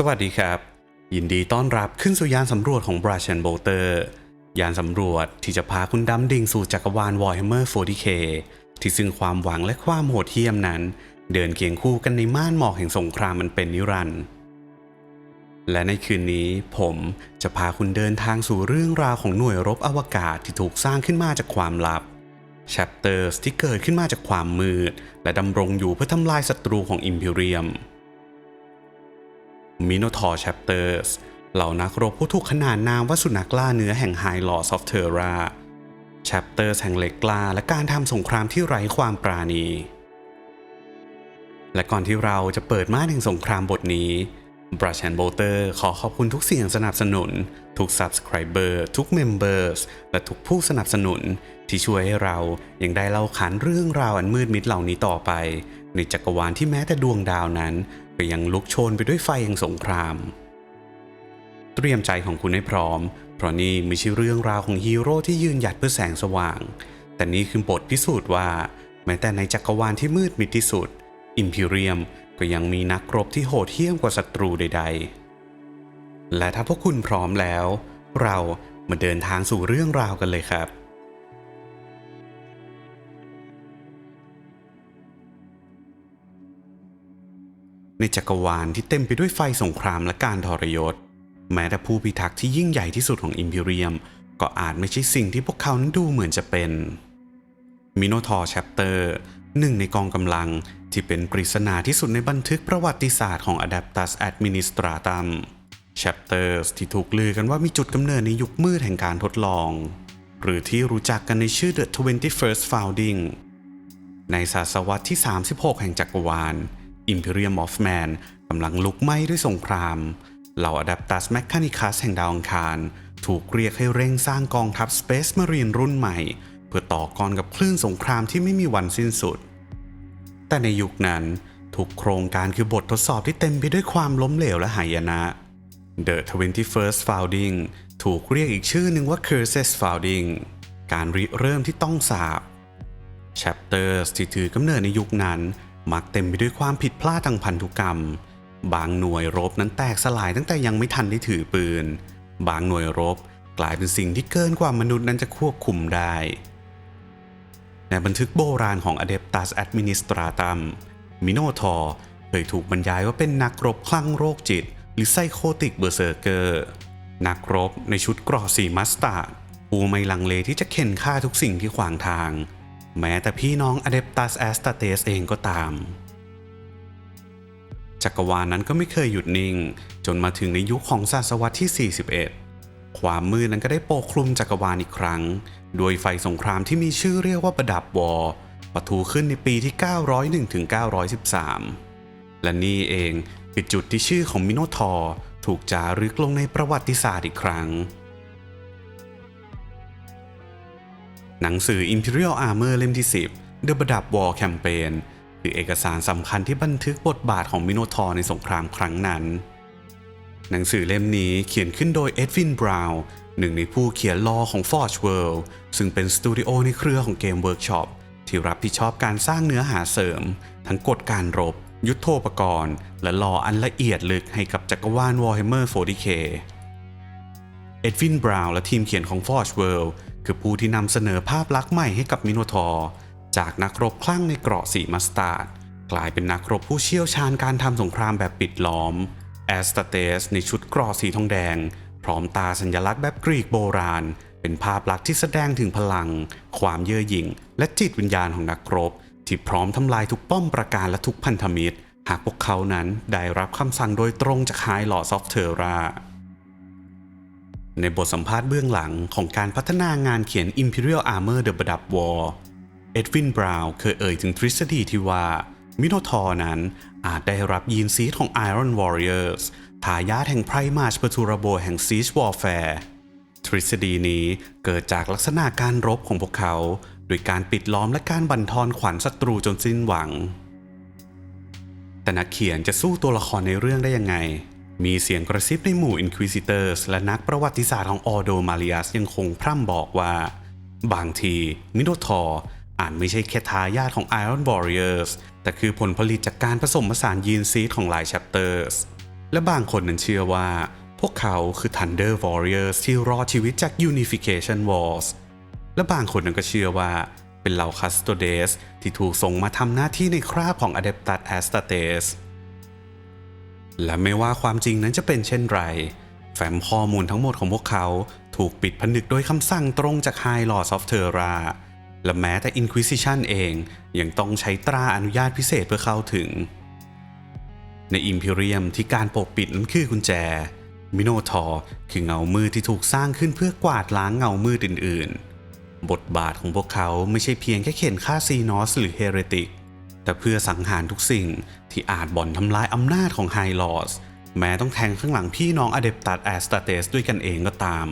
สวัสดีครับ ยินดีต้อนรับขึ้นสู่ยานสำรวจของ b r a s h and Bolter ยานสำรวจที่จะพาคุณดำดิ่งสู่จักรวาล Warhammer 40k ที่ซึ่งความหวังและความโหดเหี้ยมนั้น เดินเคียงคู่กันในม่านหมอกแห่งสงครามมันเป็นนิรันดร์และในคืนนี้ผมจะพาคุณเดินทางสู่เรื่องราวของหน่วยรบอวกาศที่ถูกสร้างขึ้นมาจากความลับ Chapters ที่เกิดขึ้นมาจากความมืด และดำรงอยู่เพื่อทำลายศัตรูของ Imperium Minotaur Chapters เหล่านักรบผู้ถูกขนานนามว่าสุนัขล่าเนื้อแห่ง High Lords of Terra Chapters แห่งเหล็กกล้าและการทำสงครามที่ไร้ความปราณี และก่อนที่เราจะเปิดม่านแห่งสงครามบทนี้ Brush and Bolter ขอขอบคุณทุกเสียงสนับสนุน ทุก Subscriber ทุก Members และทุกผู้สนับสนุน ที่ช่วยให้เรายังได้เล่าขานเรื่องราวอันมืดมิดเหล่านี้ต่อไป ในจักรวาลที่แม้แต่ดวงดาวนั้น ยังลุกโชนไปด้วยไฟแห่งสงคราม เตรียมใจของคุณให้พร้อม เพราะนี่ไม่ใช่เรื่องราวของฮีโร่ที่ยืนหยัดเพื่อแสงสว่าง แต่นี่คือบทพิสูจน์ว่า แม้แต่ในจักรวาลที่มืดมิดที่สุด อิมพีเรียมก็ยังมีนักรบที่โหดเหี้ยมกว่าศัตรูใด ๆ และถ้าพวกคุณพร้อมแล้ว เรามาเดินทางสู่เรื่องราวกันเลยครับ ในจักรวาลที่เต็มไปด้วยไฟสงครามและการทรยศ แม้แต่ผู้พิทักษ์ที่ยิ่งใหญ่ที่สุดของอิมพีเรียม ก็อาจไม่ใช่สิ่งที่พวกเขานั้นดูเหมือนจะเป็นมิโนทอร์แชปเตอร์หนึ่งในกองกำลังที่เป็นปริศนาที่สุดในบันทึกประวัติศาสตร์ของ Adeptus Administratum Chapters ที่ถูกลือกันว่ามีจุดกำเนิดในยุคมืดแห่งการทดลอง หรือที่รู้จักกันในชื่อ The 21st Founding ในศตวรรษที่ 36 แห่งจักรวาล Imperium of Man กำลังลุกไหม้ด้วยสงคราม เหล่า Adeptus Mechanicus แห่งดาวอังคาร ถูกเรียกให้เร่งสร้างกองทัพ Space Marine รุ่นใหม่ เพื่อต่อกรกับคลื่นสงครามที่ไม่มีวันสิ้นสุด แต่ในยุคนั้นทุกโครงการคือบททดสอบที่เต็มไปด้วยความล้มเหลวและหายนะ The 21st Founding ถูกเรียกอีกชื่อหนึ่งว่า Curses Founding การริเริ่มที่ต้องสาบ Chapters ที่ถือกำเนิดในยุคนั้น มักเต็มไปด้วยความผิดพลาดทางพันธุกรรม บางหน่วยรบนั้นแตกสลายตั้งแต่ยังไม่ทันได้ถือปืน บางหน่วยรบกลายเป็นสิ่งที่เกินกว่ามนุษย์นั้นจะควบคุมได้ ในบันทึกโบราณของ Adeptus Administratum มิโนทอร์เคยถูกบรรยายว่าเป็นนักรบคลั่งโรคจิต หรือไซโคติกเบอร์เซอร์เกอร์ นักรบในชุดเกรอสีมัสตาร์ดผู้ไม่ลังเลที่จะเข็นฆ่าทุกสิ่งที่ขวางทาง แม้แต่พี่น้อง Adeptus Astartes เองก็ตาม จักรวาลนั้นก็ไม่เคยหยุดนิ่ง จนมาถึงในยุคของศตวรรษที่ 41 ความมืดนั้นก็ได้ปกคลุมจักรวาลอีกครั้ง โดยไฟสงครามที่มีชื่อเรียกว่าประดับวอร์ปะทุขึ้นในปีที่ 901ถึง913 และนี่เองคือจุดที่ชื่อของมิโนทอร์ถูกจารึกลงในประวัติศาสตร์อีกครั้ง หนังสือ Imperial Armor เล่มที่ 10 The ประดับ War Campaign คือเอกสารสำคัญที่บันทึกบทบาทของมิโนทอร์ในสงครามครั้งนั้น หนังสือเล่มนี้เขียนขึ้นโดยเอ็ดวินบราวน์หนึ่งในผู้เขียนลอของ Forge World ซึ่งเป็นสตูดิโอในเครือของเกม Workshop ที่รับผิดชอบการสร้างเนื้อหาเสริม ทั้งกฎการรบ ยุทธโธปกรณ์ และลออันละเอียดลึกให้กับจักรวาล Warhammer 40k เอ็ดวินบราวน์และทีมเขียนของ Forge World คือผู้ที่นำเสนอภาพลักษณ์ใหม่ให้กับมิโนทอร์จากนักรบคลั่งในเกราะสีมัสตาร์ดกลายเป็นนักรบผู้เชี่ยวชาญการทำสงครามแบบปิดล้อมแอสตาเตสในชุดเกราะสีทองแดง พร้อมตาสัญลักษณ์แบบกรีกโบราณ เป็นภาพลักษณ์ที่แสดงถึงพลัง ความเย่อหยิ่ง และจิตวิญญาณของนักรบ ที่พร้อมทำลายทุกป้อมปราการและทุกพันธมิตร หากพวกเขานั้นได้รับคำสั่งโดยตรงจากไฮลอ d ซอฟเทอร่า ในบทสัมภาษณ์เบื้องหลังของการพัฒนางานเขียน Imperial Armor The ประดับ War เอ็ดวินบราวน์เคยเอ่ยถึงทฤษฎีที่ว่า มิโนทอร์นั้นอาจได้รับยีนซีดของ Iron Warriors ทายาทแห่งไพรมาชปทูราโบแห่ง Siege Warfare ทฤษฎีนี้เกิดจากลักษณะการรบของพวกเขา โดยการปิดล้อมและการบั่นทอนขวัญศัตรูจนสิ้นหวัง แต่นักเขียนจะสู้ตัวละครในเรื่องได้ยังไง มีเสียงกระซิบในหมู่ Inquisitors และนักประวัติศาสตร์ของออโดมาเรียสยังคงพร่ำบอกว่า บางทีมิโนทอร์อาจไม่ใช่แค่ทายาทของ Iron Warriors แต่คือผลผลิตจากการผสมผสานยีนซีดของหลาย Chapters และบางคนนั้นเชื่อว่า พวกเขาคือ Thunder Warriors ที่รอดชีวิตจาก Unification Wars และบางคนนั้นก็เชื่อว่าเป็นเหล่าคัสโตเดสที่ถูกส่งมาทำหน้าที่ในคราบของ Adeptus Astartes และไม่ว่าความจริงนั้นจะเป็นเช่นไร แฟ้มข้อมูลทั้งหมดของพวกเขาถูกปิดผนึกโดยคำสั่งตรงจาก High Lords of Terra และแม้แต่ Inquisition เองยังต้องใช้ตราอนุญาตพิเศษเพื่อเข้าถึง ในอิมพีเรียมที่การปกปิดนั้นคือกุญแจ มิโนทอร์คือเงามืดที่ถูกสร้างขึ้นเพื่อกวาดล้างเงามืดอื่น ๆ บทบาทของพวกเขาไม่ใช่เพียงแค่เข็นฆ่าซีนอสหรือเฮเรติก แต่เพื่อสังหารทุกสิ่งที่อาจบ่อนทำลายอำนาจของไฮลอสแม้ต้องแทงข้างหลังพี่น้องอเดปตัสแอสตาเตสด้วยกันเองก็ตาม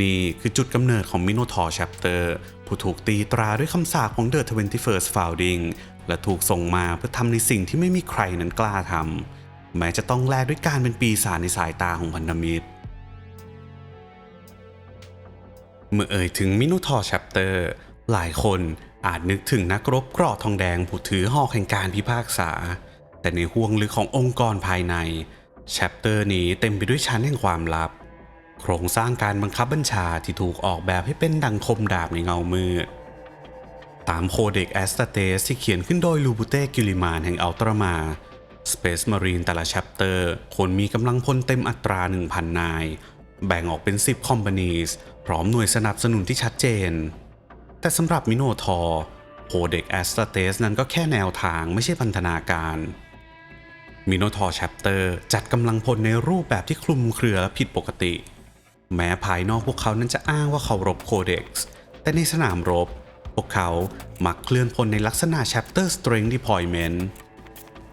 นี่คือจุดกำเนิดของมิโนทอร์แชปเตอร์ผู้ถูกตีตราด้วยคำสาปของ The 21st Founding และถูกส่งมาเพื่อทำในสิ่งที่ไม่มีใครนั้นกล้าทำแม้จะต้องแลกด้วยการเป็นปีศาจในสายตาของพันธมิตร เมื่อเอ่ยถึงมิโนทอร์แชปเตอร์หลายคน อาจนึกถึงนักรบกราะทองแดงผู้ถือหอกแห่งการพิพากษา แต่ในห่วงลึกขององค์กรภายในแชปเตอร์นี้เต็มไปด้วยชั้นแห่งความลับ โครงสร้างการบังคับบัญชาที่ถูกออกแบบให้เป็นดังคมดาบในเงามืดตามโคเด็กแอสตาเตสที่เขียนขึ้นโดยลูบูเต้กิลิมานแห่งอัลตรามา Space Marine แต่ละแชปเตอร์คนมีกำลังพลเต็มอัตรา 1,000 นาย แบ่งออกเป็น 10 คอมพานีสพร้อมหน่วยสนับสนุนที่ชัดเจน แต่สำหรับมิโนทอร์โคเด็กแอสตาเตสนั้นก็แค่แนวทางไม่ใช่พันธนาการมิโนทอร์แชปเตอร์จัดกำลังพลในรูปแบบที่คลุมเครือและผิดปกติ แม้ภายนอกพวกเขานั้นจะอ้างว่าเคารพโคเด็กซ์แต่ในสนามรบ พวกเขามักเคลื่อนพลในลักษณะ Chapter Strength Deployment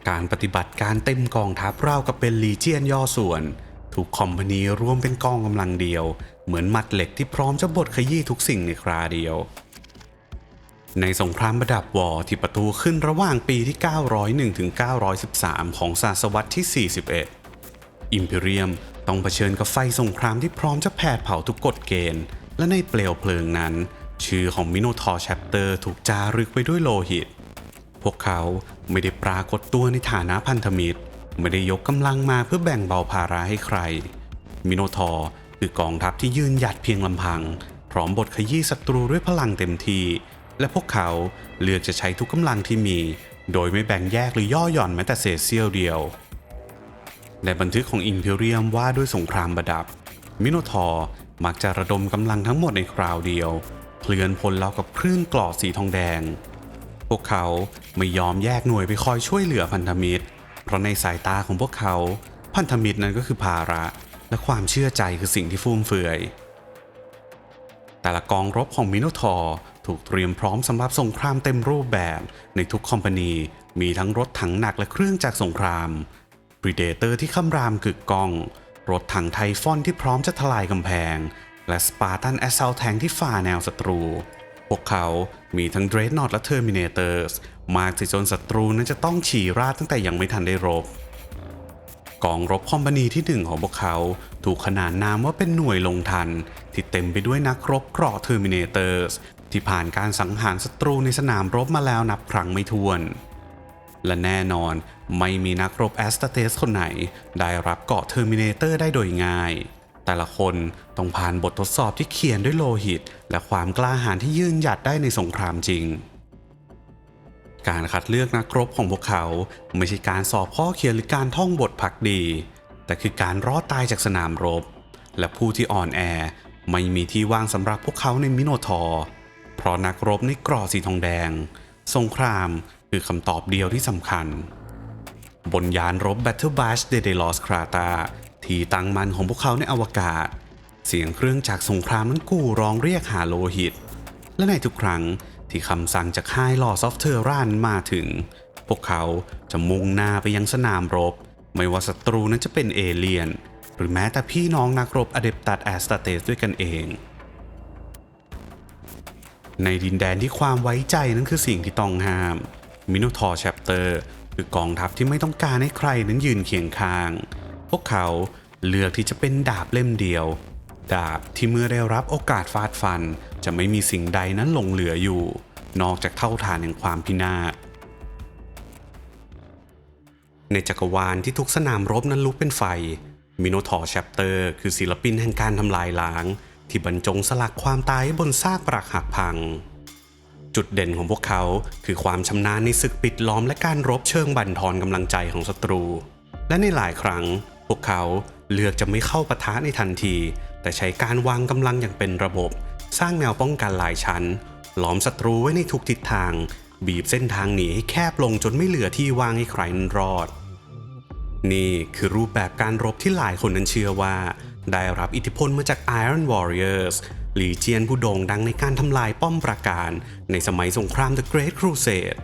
การปฏิบัติการเต็มกองทัพราวกับเป็นลีเจียนย่อส่วน ถูกคอมพานีรวมเป็นกองกำลังเดียว เหมือนมัดเหล็กที่พร้อมจะบดขยี้ทุกสิ่งในคราเดียว ในสงครามประดับวอร์ที่ประตูขึ้นระหว่างปีที่ 901ถึง913 ของศตวรรษที่ 41 อิมพีเรียมต้องเผชิญกับไฟสงครามที่พร้อมจะแผดเผาทุกกฎเกณฑ์ และในเปลวเพลิงนั้น ชื่อของมิโนทอร์แชปเตอร์ถูกจารึกไว้ด้วยโลหิต พวกเขาไม่ได้ปรากฏตัวในฐานะพันธมิตร ไม่ได้ยกกำลังมาเพื่อแบ่งเบาภาระให้ใคร มิโนทอร์คือกองทัพที่ยืนหยัดเพียงลำพัง พร้อมบทขยี้ศัตรูด้วยพลังเต็มที และพวกเขาเลือกจะใช้ทุกกำลังที่มี โดยไม่แบ่งแยกหรือย่อหย่อนแม้แต่เศษเสี้ยวเดียว ในบันทึกของอิมพีเรียมว่าด้วยสงครามประดับ มิโนทอร์มักจะระดมกำลังทั้งหมดในคราวเดียวเคลื่อนพลเรากับคลื่นกลอดสีทองแดง พวกเขาไม่ยอมแยกหน่วยไปคอยช่วยเหลือพันธมิตร เพราะในสายตาของพวกเขา พันธมิตรนั้นก็คือภาระ และความเชื่อใจคือสิ่งที่ฟุ่มเฟือย แต่ละกองรบของมิโนทอร์ถูกเตรียมพร้อมสำหรับสงครามเต็มรูปแบบ ในทุกคอมพานีมีทั้งรถถังหนักและเครื่องจักรสงครามปรีเดเตอร์ที่คำรามกึกก้อง รถถังไทฟอนที่พร้อมจะทลายกำแพง และสปาร์ตันแอสซลแทงที่ฝ่าแนวศัตรู พวกเขามีทั้งเดร d นอ g และเทอร์มินเตอร์สมากจนศัตรูนั้นจะต้องฉี่ราดตั้งแต่ยังไม่ทันได้รบ กองรบคอมพานีที่หนึ่งของพวกเขา ถูกขนานนามว่าเป็นหน่วยลงทัน ที่เต็มไปด้วยนักรบเกราะเทอร์มินเตอร์สที่ผ่านการสังหารศัตรูในสนามรบมาแล้วนับครั้งไม่ถ้วน และแน่นอนไม่มีนักรบแอสตาเตสคนไหน ได้รับเกาะเทอร์มินเตอร์ได้โดยง่าย แต่ละคนต้องผ่านบททดสอบที่เขียนด้วยโลหิต และความกล้าหาญที่ยืนหยัดได้ในสงครามจริง การคัดเลือกนักรบของพวกเขาไม่ใช่การสอบข้อเขียนหรือการท่องบทพักดี แต่คือการรอดตายจากสนามรบ และผู้ที่อ่อนแอไม่มีที่ว่างสำหรับพวกเขาในมิโนทอร์เพราะนักรบในกรอสีทองแดง สงครามคือคำตอบเดียวที่สำคัญ บนยานรบ Battle Bash de d e l o s c r a t a ที่ตั้งมันของพวกเขาในอวกาศ เสียงเครื่องจากสงครามนั้นกู่ร้องเรียกหาโลหิต และในทุกครั้ง ที่คำสั่งจากค่ายลอซอฟเทอร์รานมาถึง พวกเขาจะมุ่งหน้าไปยังสนามรบ ไม่ว่าศัตรูนั้นจะเป็นเอเลียน หรือแม้แต่พี่น้องนักรบอเดปตัดแอสตาเตสด้วยกันเอง ในดินแดนที่ความไว้ใจนั้นคือสิ่งที่ต้องห้าม มิโนทอร์แชปเตอร์คือกองทัพที่ไม่ต้องการให้ใครนั้นยืนเคียงข้าง พวกเขาเลือกที่จะเป็นดาบเล่มเดียว ดาบที่เมื่อได้รับโอกาสฟาดฟัน จะไม่มีสิ่งใดนั้นหลงเหลืออยู่ นอกจากเท่าฐานแห่งความพินาศในจักรวาลที่ทุกสนามรบนั้นลุกเป็นไฟ มิโนทอร์แชปเตอร์ คือศิลปินแห่งการทำลายล้าง ที่บรรจงสลักความตายบนซากปรักหักพัง จุดเด่นของพวกเขาคือความชำนาญในศึกปิดล้อมและการรบเชิงบั่นทอนกำลังใจของศัตรู และในหลายครั้ง พวกเขาเลือกจะไม่เข้าปะทะในทันที แต่ใช้การวางกำลังอย่างเป็นระบบ สร้างแนวป้องกันหลายชั้น หลอมศัตรูไว้ในทุกทิศทาง บีบเส้นทางหนีให้แคบลงจนไม่เหลือที่ว่างให้ใครนั้นรอด นี่คือรูปแบบการรบที่หลายคนนั้นเชื่อว่า ได้รับอิทธิพลมาจาก Iron Warriors ลีเจียนผู้โด่งดังในการทำลายป้อมปราการ ในสมัยสงคราม The Great Crusade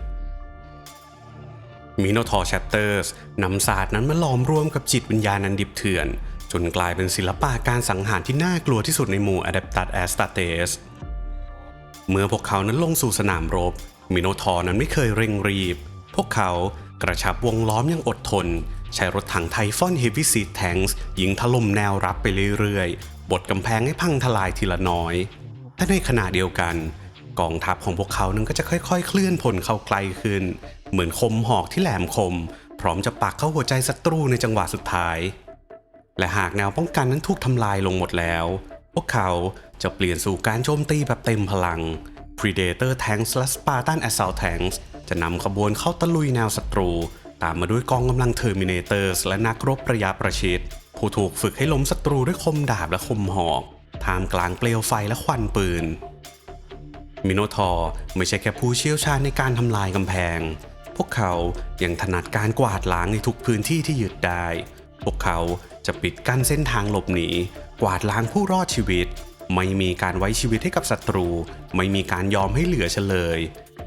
มิโนทอร์แชปเตอร์สนำศาสตร์นั้นมาหลอมรวมกับจิตวิญญาณนันดิบเถื่อน จนกลายเป็นศิลปะการสังหารที่น่ากลัวที่สุดในหมู่ Adeptus Astartes เมื่อพวกเขานั้นลงสู่สนามรบ มิโนทอร์นั้นไม่เคยเร่งรีบ พวกเขากระชับวงล้อมอย่างอดทน ใช้รถถังไทฟอนเฮฟวี่ซีแทงส์ยิงถล่มแนวรับไปเรื่อยๆบดกำแพงให้พังทลายทีละน้อย แต่ในขณะเดียวกัน กองทัพของพวกเขานั้นก็จะค่อยๆ เคลื่อนพลเข้าไกลขึ้น เหมือนคมหอกที่แหลมคม พร้อมจะปักเข้าหัวใจศัตรูในจังหวะสุดท้าย และหากแนวป้องกันนั้นถูกทำลายลงหมดแล้ว พวกเขาจะเปลี่ยนสู่การโจมตีแบบเต็มพลัง Predator Tanks และ Spartan Assault Tanks จะนำขบวนเข้าตะลุยแนวศัตรู ตามมาด้วยกองกำลัง Terminators และนักรบระยะประชิด ผู้ถูกฝึกให้ล้มศัตรูด้วยคมดาบและคมหอกท่ามกลางเปลวไฟและควันปืน มิโนทอร์ไม่ใช่แค่ผู้เชี่ยวชาญในการทำลายกำแพง พวกเขายังถนัดการกวาดล้างในทุกพื้นที่ที่ยึดได้ พวกเขา จะปิดกั้นเส้นทางหลบหนี กวาดล้างผู้รอดชีวิต ไม่มีการไว้ชีวิตให้กับศัตรู ไม่มีการยอมให้เหลือเฉลย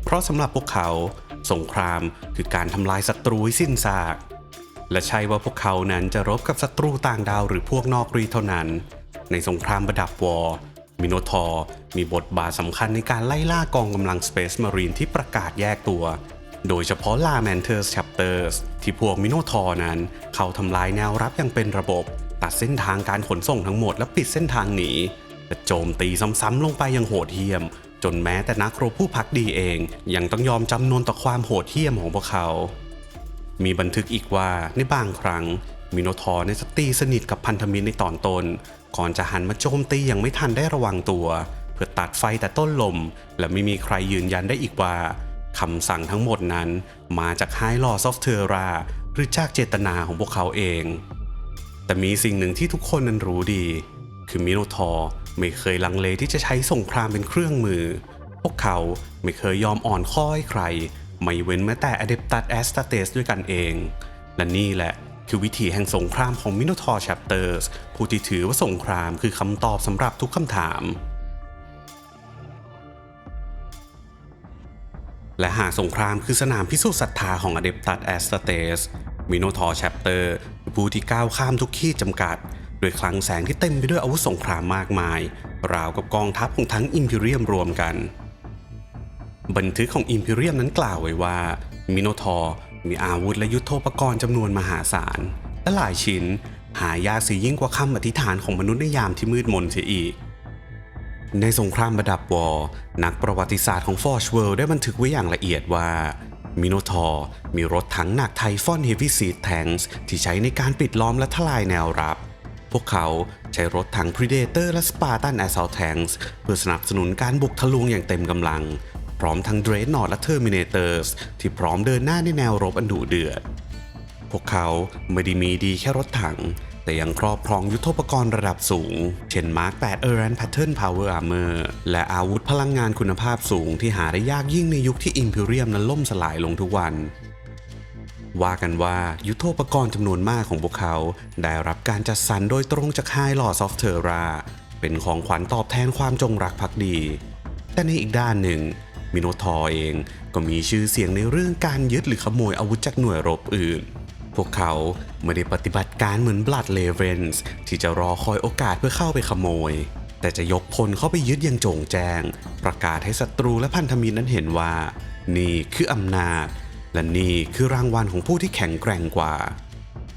เพราะสำหรับพวกเขา สงครามคือการทำลายศัตรูให้สิ้นซาก และใช่ว่าพวกเขานั้นจะรบกับศัตรูต่างดาวหรือพวกนอกรีเท่านั้น ในสงครามประดับวอร์มิโนทอร์มีบทบาทสำคัญในการไล่ล่ากองกำลัง Space Marine ที่ประกาศแยกตัว โดยเฉพาะลาแมนเทอร์ส Chapters ที่พวกมิโนทอร์นั้น เขาทำลายแนวรับอย่างเป็นระบบ ตัดเส้นทางการขนส่งทั้งหมดและปิดเส้นทางหนีและโจมตีซ้ำๆลงไปอย่างโหดเหี้ยม จนแม้แต่นักรบผู้พักดีเอง ยังต้องยอมจำนนต่อความโหดเหี้ยมของพวกเขา มีบันทึกอีกว่าในบางครั้งมิโนทอร์ในสตีสนิทกับพันธมิตรในตอนต้น ก่อนจะหันมาโจมตีอย่างไม่ทันได้ระวังตัว เพื่อตัดไฟแต่ต้นลม และไม่มีใครยืนยันได้อีกว่า คำสั่งทั้งหมดนั้นมาจากไฮลอ s อฟเทอราหรือจากเจตนาของพวกเขาเอง แต่มีสิ่งหนึ่งที่ทุกคนนั้นรู้ดี คือมิโนทอร์ไม่เคยลังเลที่จะใช้สงครามเป็นเครื่องมือ พวกเขาไม่เคยยอมอ่อนข้อให้ใคร ไม่เว้นแม้แต่ Adeptus Astartes ด้วยกันเอง และนี่แหละคือวิธีแห่งสงครามของ Minotaur Chapters ผู้ที่ถือว่าสงครามคือคำตอบสำหรับทุกคำถาม และหากสงครามคือสนามพิสูจน์ศรัทธาของ Adeptus Astartes Minotaur Chapter คือผู้ที่ก้าวข้ามทุกขีดจำกัดโดยคลังแสงที่เต็มไปด้วยอาวุธสงครามมากมาย ราวกับกองทัพของทั้ง Imperium รวมกัน บันทึกของ Imperium นั้นกล่าวไว้ว่ามิโนทอร์มีอาวุธและยุทโธปกรณ์จำนวนมหาศาล และหลายชิ้น หายากสียยิ่งกว่าคำอธิษฐานของมนุษย์ในยามที่มืดมนเสียอีก ในสงครามระดับวอร์นักประวัติศาสตร์ของฟอร์ชเวิลด์ได้บันทึกไว้อย่างละเอียดว่ามิโนทอร์มีรถถังหนักไทฟอนเฮฟวี่ซีดแทงส์ที่ใช้ในการปิดล้อมและทลายแนวรับ พวกเขาใช้รถถัง Predator และ Spartan Assault Tanks เพื่อสนับสนุนการบุกทะลวงอย่างเต็มกำลัง พร้อมทั้ง Dreadnought และ Terminators ที่พร้อมเดินหน้าในแนวรบอันดุเดือด พวกเขาไม่ได้มีดีแค่รถถัง แต่ยังครอบครองยุทโธปกรณ์ระดับสูง เช่น Mark 8 e r a n Pattern Power Armor และอาวุธพลังงานคุณภาพสูงที่หาได้ยากยิ่งในยุคที่ Imperium นั้นล่มสลายลงทุกวันว่ากันว่ายุทโธปกรณ์จำนวนมากของพวกเขา ได้รับการจัดสรรโดยตรงจาก High Lords of Terra เป็นของขวัญตอบแทนความจงรักภักดี แต่ในอีกด้านหนึ่ง มิโนทอร์เองก็มีชื่อเสียงในเรื่องการยึดหรือขโมยอาวุธจากหน่วยรบอื่น พวกเขาไม่ได้ปฏิบัติการเหมือน Blood l a v e n s ที่จะรอคอยโอกาสเพื่อเข้าไปขโมย แต่จะยกพลเข้าไปยึดอย่างโจงแจ้ง ประกาศให้ศัตรูและพันธมิตรนั้นเห็นว่า นี่คืออำนาจ และนี่คือรางวัลของผู้ที่แข็งแกร่งกว่า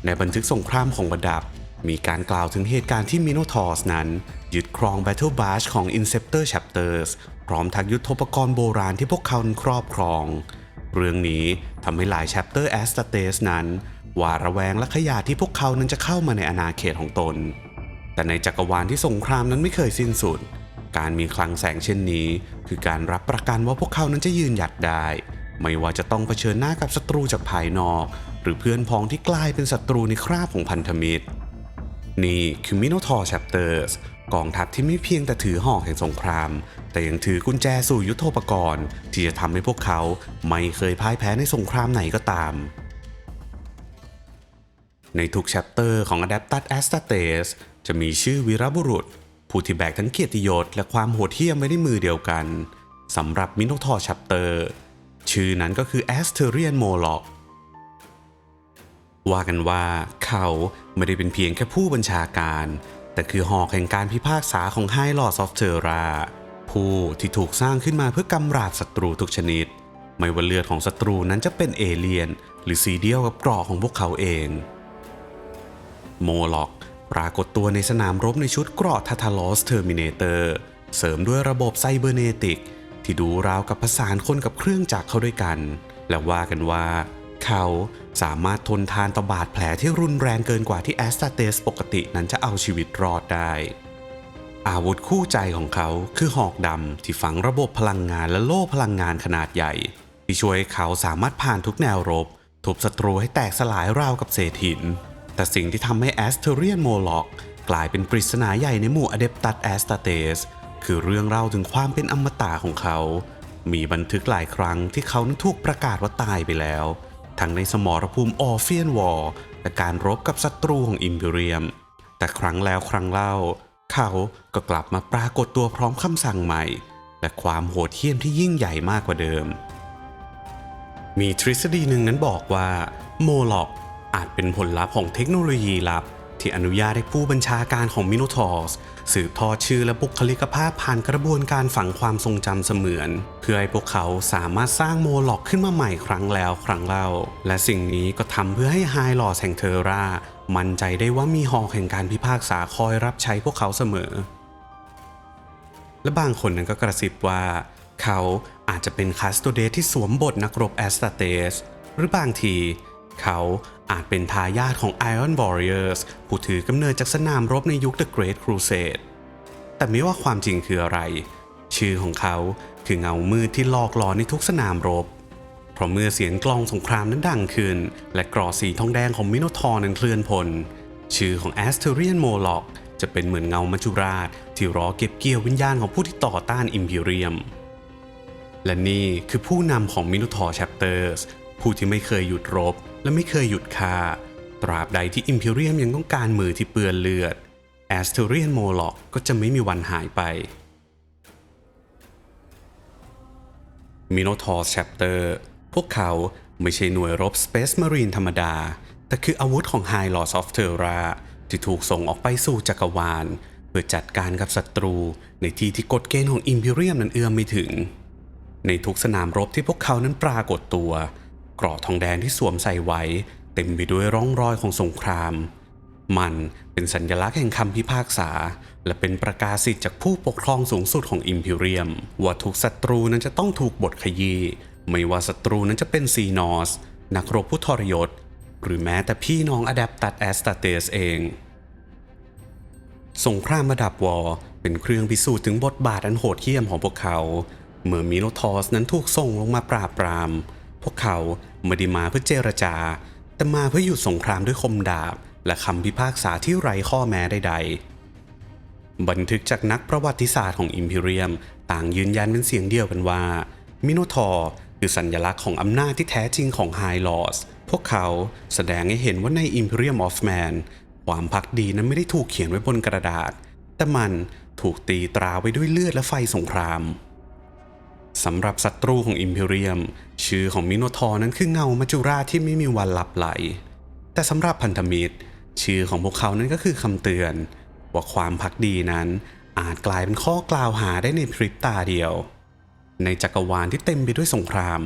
ในบันทึกสงครามของประดับ มีการกล่าวถึงเหตุการณ์ที่มิโนทอร์สนั้น ยึดครอง Battle Barge ของ Inceptor Chapters พร้อมทั้งยุทธปกรณ์โบราณที่พวกเขาครอบครอง เรื่องนี้ทำให้หลาย Chapter Astartes นั้น หวาดระแวงและขยาดที่พวกเขานั้นจะเข้ามาในอาณาเขตของตน แต่ในจักรวาลที่สงครามนั้นไม่เคยสิ้นสุด การมีคลังแสงเช่นนี้ คือการรับประกันว่าพวกเขานั้นจะยืนหยัดได้ ไม่ว่าจะต้องเผชิญหน้ากับศัตรูจากภายนอก หรือเพื่อนพ้องที่กลายเป็นศัตรูในคราบของพันธมิตร นี่คือมิโนทอร์แชปเตอร์สกองทัพที่ไม่เพียงแต่ถือหอกแห่งสงคราม แต่ยังถือกุญแจสู่ยุทโธปกรณ์ ที่จะทำให้พวกเขาไม่เคยพ่ายแพ้ในสงครามไหนก็ตาม ในทุกแชปเตอร์ของ Adapted a s t a t e s จะมีชื่อวีรบุรุษ ผู้ที่แบกทั้งเกียรติยศและความโหดเหี้ยมไว้ในมือเดียวกันสำหรับมิโนทอร์แชปเตอร์ชื่อนั้นก็คือ Asterian Moloch ว่ากันว่าเขาไม่ได้เป็นเพียงแค่ผู้บัญชาการ แต่คือหอกแห่งการพิพากษาของ High Lords of Terra ผู้ที่ถูกสร้างขึ้นมาเพื่อกำราบศัตรูทุกชนิด ไม่ว่าเลือดของศัตรูนั้นจะเป็นเอเลียน หรือสีเดียวกับเกราะของพวกเขาเอง โมล็อก ปรากฏตัวในสนามรบในชุดเกราะทาทาลอสเทอร์มินเตอร์เสริมด้วยระบบไซเบอร์เนติก ที่ดูราวกับผสานคนกับเครื่องจักรเข้าด้วยกัน และว่ากันว่า เขาสามารถทนทานต่อบาดแผลที่รุนแรงเกินกว่าที่แอสตาเตสปกตินั้นจะเอาชีวิตรอดได้ อาวุธคู่ใจของเขาคือหอกดำที่ฝังระบบพลังงานและโล่พลังงานขนาดใหญ่ ที่ช่วยให้เขาสามารถผ่านทุกแนวรบทุบศัตรูให้แตกสลายราวกับเศษหิน แต่สิ่งที่ทำให้แอสเทเรียนโมล็อกกลายเป็นปริศนาใหญ่ในหมู่อเดปตัสแอสตาเตสคือเรื่องเล่าถึงความเป็นอมตะของเขา มีบันทึกหลายครั้งที่เขานั้นถูกประกาศว่าตายไปแล้ว ทั้งในสมรภูมิออฟเฟียนวอร์และการรบกับศัตรูของอิมพีเรียม แต่ครั้งแล้วครั้งเล่า เขาก็กลับมาปรากฏตัวพร้อมคำสั่งใหม่ และความโหดเหี้ยมที่ยิ่งใหญ่มากกว่าเดิม มีทฤษฎีหนึ่งนั้นบอกว่า โมล็อก อาจเป็นผลลัพธ์ของเทคโนโลยีลับ ที่อนุญาตให้ผู้บัญชาการของมิโนทอร์สสืบทอดชื่อและบุคลิกภาพผ่านกระบวนการฝังความทรงจำเสมือน เพื่อให้พวกเขาสามารถสร้างโมล็อกขึ้นมาใหม่ครั้งแล้วครั้งเล่า และสิ่งนี้ก็ทำเพื่อให้ไฮลอแห่งเทอร่า มั่นใจได้ว่ามีหอกแห่งการพิพากษาคอยรับใช้พวกเขาเสมอ และบางคนนั้นก็กระซิบว่า เขาอาจจะเป็นคาสโตเดสที่สวมบทนักรบแอสตาเตสหรือบางที เขา อาจเป็นทายาทของ Iron Warriors ผู้ถือกำเนิดจากสนามรบในยุค The Great Crusade แต่ไม่ว่าความจริงคืออะไร ชื่อของเขาคือเงามืดที่หลอกหลอนในทุกสนามรบ เพราะเมื่อเสียงกลองสงครามนั้นดังขึ้น และกรอสีทองแดงของมิโนทอร์นั้นเคลื่อนพล ชื่อของแอสเทเรียนโมล็อกจะเป็นเหมือนเงามัจจุราช ที่รอเก็บเกี่ยววิญญาณของผู้ที่ต่อต้านอิมพีเรียม และนี่คือผู้นำของมินุทอร์แชปเตอร์สผู้ที่ไม่เคยหยุดรบ และไม่เคยหยุดฆ่า ตราบใดที่อิมพีเรียมยังต้องการมือที่เปื้อนเลือดแอสเทเรียนโมล็อกก็จะไม่มีวันหายไปมิโนทอร์แชปเตอร์พวกเขาไม่ใช่หน่วยรบ Space Marine ธรรมดา แต่คืออาวุธของ High Lords of Terra ที่ถูกส่งออกไปสู่จักรวาล เพื่อจัดการกับศัตรูในที่ที่กฎเกณฑ์ของ Imperium นั้นเอื้อมไม่ถึง ในทุกสนามรบที่พวกเขานั้นปรากฏตัว กราะทองแดงที่สวมใส่ไว้ เต็มไปด้วยร่องรอยของสงคราม มันเป็นสัญลักษณ์แห่งคำพิพากษา และเป็นประกาศสิทธิ์จากผู้ปกครองสูงสุดของอิมพีเรียม ว่าทุกศัตรูนั้นจะต้องถูกบทขยี้ไม่ว่าศัตรูนั้นจะเป็นซีนอส นักรบผู้ทรยศ หรือแม้แต่พี่น้องอ d ด p ตัดแอสตาเตสเอง สงครามระดับวอร์เป็นเครื่องพิสูจน์ถึงบทบาทอันโหดเหี้ยมของพวกเขา เมื่อมิโนทอสนั้นถูกส่งลงมาปราบปราม พวกเขาไม่ได้มาเพื่อเจรจา แต่มาเพื่อหยุดสงครามด้วยคมดาบ และคำพิพากษาที่ไร้ข้อแม้ใดๆ บันทึกจากนักประวัติศาสตร์ของอิมพีเรียม ต่างยืนยันเป็นเสียงเดียวกันว่า มิโนทอร์คือสัญลักษณ์ของอำนาจที่แท้จริงของไฮลอสพวกเขาแสดงให้เห็นว่าใน Imperium of Man ความพักดีนั้นไม่ได้ถูกเขียนไว้บนกระดาษ แต่มันถูกตีตราไว้ด้วยเลือดและไฟสงคราม สำหรับศัตรูของอิมพีเรียม ชื่อของมิโนทอร์นั้นคือเงามัจจุราชที่ไม่มีวันหลับไหล แต่สำหรับพันธมิตร ชื่อของพวกเขานั้นก็คือคำเตือน ว่าความพักดีนั้นอาจกลายเป็นข้อกล่าวหาได้ในพริบตาเดียว ในจักรวาลที่เต็มไปด้วยสงคราม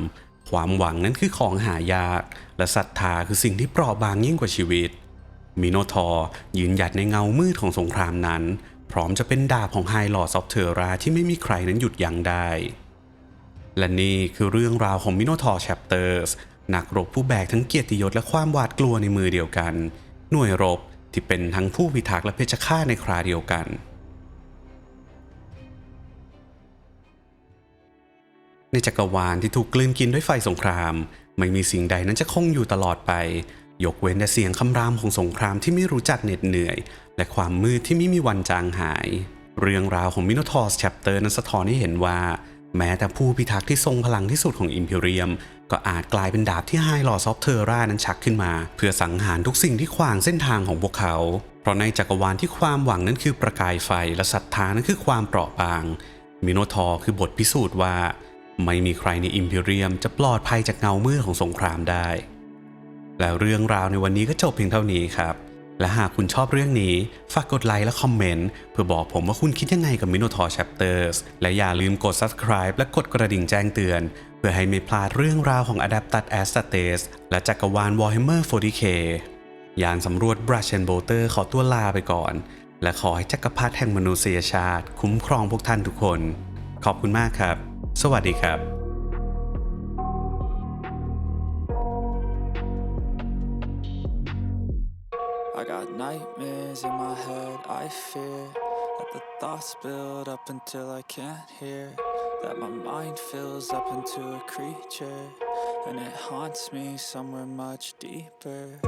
ความหวังนั้นคือของหายาก และศรัทธาคือสิ่งที่เปราะบางยิ่งกว่าชีวิต มิโนทอร์ยืนหยัดในเงามืดของสงครามนั้น พร้อมจะเป็นดาบของไฮลอร์ซอฟเทอราที่ไม่มีใครนั้นหยุดยั้งได้ และนี่คือเรื่องราวของมิโนทอร์แชปเตอร์สนักรบผู้แบกทั้งเกียรติยศและความหวาดกลัวในมือเดียวกัน หน่วยรบที่เป็นทั้งผู้พิทักษ์และเพชฌฆาตในคราเดียวกันในจักรวาลที่ถูกกลืนกินด้วยไฟสงคราม ไม่มีสิ่งใดนั้นจะคงอยู่ตลอดไป ยกเว้นแต่เสียงคำรามของสงครามที่ไม่รู้จักเหน็ดเหนื่อย และความมืดที่ไม่มีวันจางหาย เรื่องราวของมิโนทอร์สแชปเตอร์นั้นสะท้อนให้เห็นว่า แม้แต่ผู้พิทักษ์ที่ทรงพลังที่สุดของอิมพีเรียม ก็อาจกลายเป็นดาบที่ไฮลอซอฟเทอร่านั้นชักขึ้นมา เพื่อสังหารทุกสิ่งที่ขวางเส้นทางของพวกเขา เพราะในจักรวาลที่ความหวังนั้นคือประกายไฟและศรัทธานั้นคือความเปราะบาง มิโนทอร์คือบทพิสูจน์ว่า ไม่มีใครในอิมพีเรียมจะปลอดภัยจากเงามืดของสงครามได้ แล้วเรื่องราวในวันนี้ก็จบเพียงเท่านี้ครับ และหากคุณชอบเรื่องนี้ ฝากกดไลค์และคอมเมนต์ เพื่อบอกผมว่าคุณคิดยังไงกับ Minotaur Chapters และอย่าลืมกด subscribe และกดกระดิ่งแจ้งเตือน เพื่อให้ไม่พลาดเรื่องราวของ Adapted a s t a t e s และจักรวาล Warhammer 40k ยานสำรวจ Brush and Bolter ขอตัวลาไปก่อน และขอให้จักรพรรดิแห่งมนุษยชาติ คุ้มครองพวกท่านทุกคน ขอบคุณมากครับ สวัสดีครับ fear that the thoughts build up until I can't hear. That my mind fills up into a creature, and it haunts me somewhere much deeper.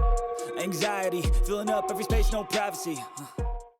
Anxiety, filling up every space, no privacy.